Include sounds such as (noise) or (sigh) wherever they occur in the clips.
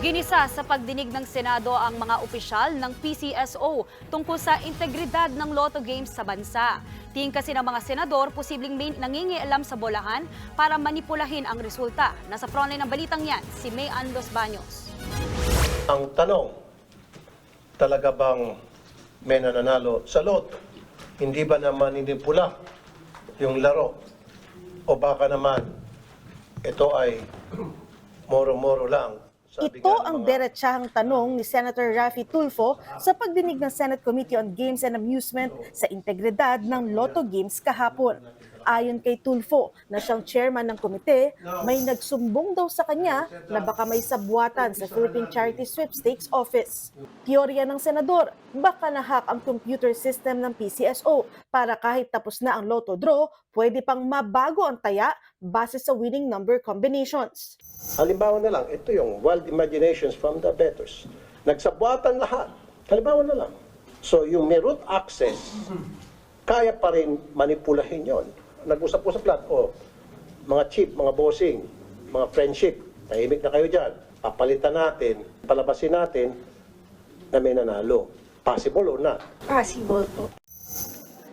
Ginisa sa pagdinig ng Senado ang mga opisyal ng PCSO tungkol sa integridad ng Lotto Games sa bansa. Tingin kasi ng mga senador, posibleng may nangingialam sa bolahan para manipulahin ang resulta. Nasa frontline ng balitang yan, si May Andos Baños. Ang tanong, talaga bang may nananalo sa loto? Hindi ba naman hindi pula yung laro? O baka naman ito ay (clears throat) moro-moro lang? Ito ang diretsahang tanong ni Senator Raffy Tulfo sa pagdinig ng Senate Committee on Games and Amusement sa integridad ng Lotto Games kahapon. Ayon kay Tulfo na siyang chairman ng komite, may nagsumbong daw sa kanya na baka may sabwatan sa Philippine Charity Sweepstakes Office. Teorya ng senador, baka nahack ang computer system ng PCSO para kahit tapos na ang Lotto draw, pwede pang mabago ang taya base sa winning number combinations. Halimbawa na lang, ito yung wild imaginations from the bettors. Nagsabwatan lahat. Halimbawa na lang. So yung may root access, kaya pa rin manipulahin yon. Nag-usap-usap lahat, o mga chip, mga bossing, mga friendship, tahimik na kayo dyan. Papalitan natin, palabasin natin na may nanalo. Possible or not? Possible po.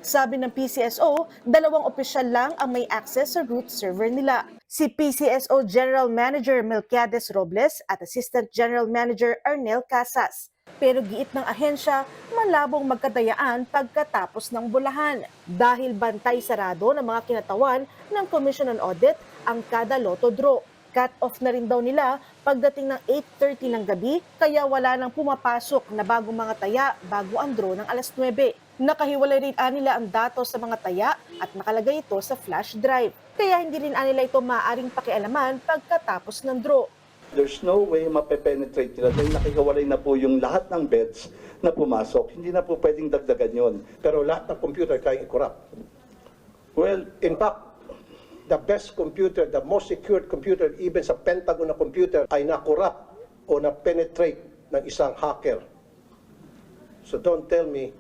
Sabi ng PCSO, dalawang opisyal lang ang may access sa root server nila. Si PCSO General Manager Melquiades Robles at Assistant General Manager Arnel Casas. Pero giit ng ahensya, malabong magkadayaan pagkatapos ng bulahan dahil bantay sarado ng mga kinatawan ng Commission on Audit ang kada loto draw. Cut off na rin daw nila pagdating ng 8.30 ng gabi kaya wala nang pumapasok na bagong mga taya bago ang draw ng alas 9. Nakahiwalay rin anila ang datos sa mga taya at nakalagay ito sa flash drive. Kaya hindi rin anila ito maaaring pakialaman pagkatapos ng draw. There's no way mape-penetrate nila dahil nakikiwalay na po yung lahat ng bets na pumasok. Hindi na po pwedeng dagdagan yon. Pero lahat ng computer kaya i-corrupt. Well, In fact, the best computer, the most secured computer, even sa Pentagon na computer, ay na-corrupt o na-penetrate ng isang hacker. So don't tell me,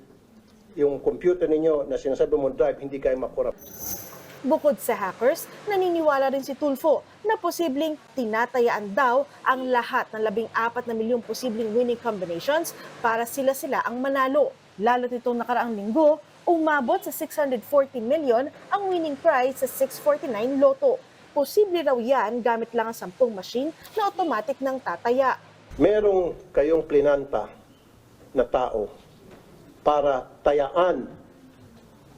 yung computer ninyo na sinasabi mo drive, hindi kayo makorrupt. Bukod sa hackers, naniniwala rin si Tulfo na posibleng tinatayaan daw ang lahat ng labing apat na milyong posibleng winning combinations para sila-sila ang manalo. Lalo't itong nakaraang linggo, umabot sa 640 million ang winning prize sa 649 Lotto. Posible raw yan gamit lang ang 10 machine na automatic ng tataya. Merong kayong plinanta na tao para tayaan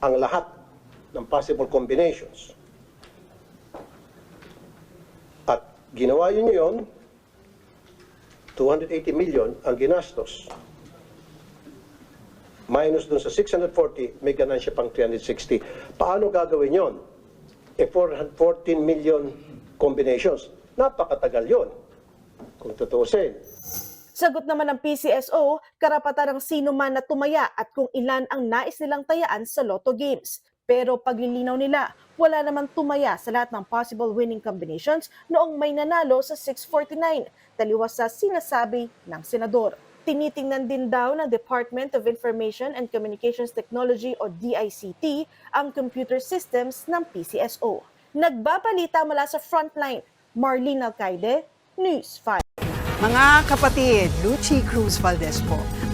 ang lahat ng possible combinations. At ginawa yun yun, 280 million ang ginastos. Minus dun sa 640, may ganansya pang 360. Paano gagawin yon? E 414 million combinations. Napakatagal yon. Kung tutuusin. Sagot naman ng PCSO, karapatan ng sino man na tumaya at kung ilan ang nais nilang tayaan sa Lotto Games. Pero paglilinaw nila, wala namang tumaya sa lahat ng possible winning combinations noong may nanalo sa 649, taliwas sa sinasabi ng senador. Tinitingnan din daw ng Department of Information and Communications Technology o DICT ang computer systems ng PCSO. Nagbabalita mula sa frontline, Marlene Alcaide, News 5. Mga kapatid, Lucy Cruz Valdez po,